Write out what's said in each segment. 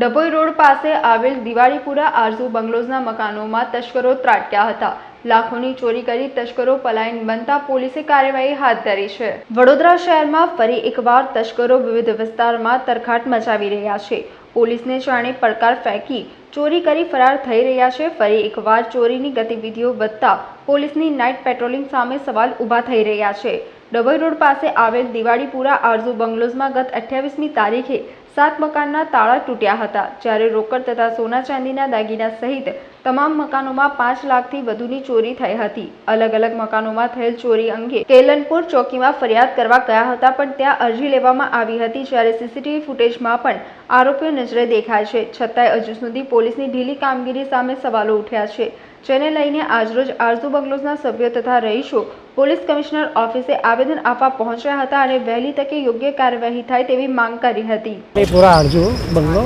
Dabhoi road પાસે આવેલ દિવાળીપુરા આરઝુ બંગલોઝના મકાનોમાં તસ્કરો ત્રાટક્યા હતા. લાખોની ચોરી કરી તસ્કરો પલાયન બનતા પોલીસે કાર્યવાહી હાથ ધરી છે. વડોદરા શહેરમાં ફરી એકવાર તસ્કરો વિવિધ વિસ્તારમાં તરખાટ મચાવી રહ્યા છે. પોલીસને જાણે પડકાર ફેંકી ચોરી કરી ફરાર થઈ રહ્યા છે. ફરી એકવાર ચોરીની ગતિવિધિઓ વધતા પોલીસની નાઇટ પેટ્રોલિંગ સામે સવાલ ઊભા થઈ રહ્યા છે. ડભોઈ રોડ પાસે આવેલ દિવાળીપુરા આરઝુ બંગલોઝમાં ગત અઠ્યાવીસમી તારીખે સાત મકાનના તાળા તૂટ્યા હતા. જ્યારે રોકડ તથા સોના ચાંદીના દાગીના સહિત તમામ મકાનોમાં પાંચ લાખથી વધુની ચોરી થઈ હતી. અલગ અલગ મકાનોમાં થયેલ ચોરી અંગે કેલનપુર ચોકીમાં ફરિયાદ કરવા ગયા હતા, પણ ત્યાં અરજી લેવામાં આવી હતી. જ્યારે સીસીટીવી ફૂટેજમાં પણ આરોપીઓ નજરે દેખાય છે. છતાંય હજુ સુધી પોલીસની ઢીલી કામગીરી સામે સવાલો ઉઠ્યા છે. જેને લઈને આજરોજ આરઝુ બંગલોઝના સભ્યો તથા રહીશો પોલીસ કમિશનર ઓફિસે આવેદન આપવા પહોંચ્યા હતા અને વહેલી તકે યોગ્ય કાર્યવાહી થાય તેવી માંગ કરી હતી. એ પૂરા અરજુ બંગલો.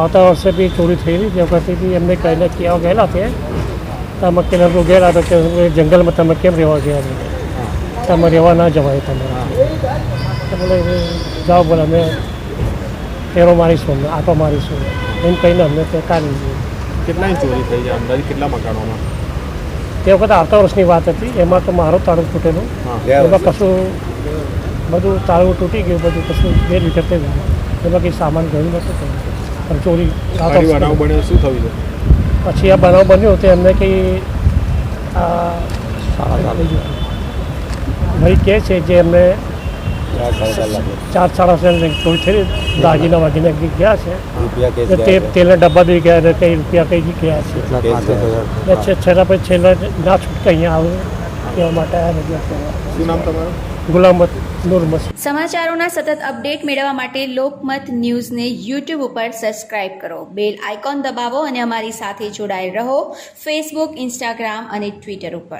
આવતા વર્ષે બી ચોરી થયેલી. જે વખતે બી એમને કહેલા કહેવા ગયેલા છે તમે કે લોકો ગયેલા તો કે જંગલમાં તમે કેમ રહેવા ગયા છો? તમે રહેવા ના જવાય તમે. તો જાઓ બોલે અમે ફેરો મારીશું અમે આટો મારીશું. એમ કહીને અમને તે કાઢી દીધું કેટલાની ચોરી થઈ જાય અંદાજે કેટલા મકાનોમાં? તે વખતે આવતા વર્ષની વાત હતી. એમાં તો મારો તાળું તૂટેલું. એમાં કશું બધું તાળું તૂટી ગયું બધું કશું બે રીતે થઈ ગયું એમાં કંઈ સામાન ગયું નહોતું. પણ ચોરી બનાવ બન્યો શું થયું પછી આ બનાવ બન્યો તો એમને કંઈ આ ભાઈ કહે છે જે એમને ચાર સાડા ચાર ચોરી થઈ દાગીના વાગીને ગયા છે. રૂપિયા તે તેલના ડબ્બા બી ગયા છે કઈ રૂપિયા કઈ ગયા છે. કેસ ગયા છે. ને છેલ્લા પછી છેલ્લા ના છૂટકે અહીંયા આવે એવા માટે આ રજૂઆત કરવા. શું નામ તમારું? ગુલામત નુરમત સમાચારોના સતત અપડેટ મેળવવા માટે લોકમત ન્યૂઝને યુટ્યુબ ઉપર સબસ્ક્રાઇબ કરો. બેલ આઇકોન દબાવો અને અમારી સાથે જોડાયેલ રહો ફેસબુક ઇન્સ્ટાગ્રામ અને ટ્વિટર ઉપર.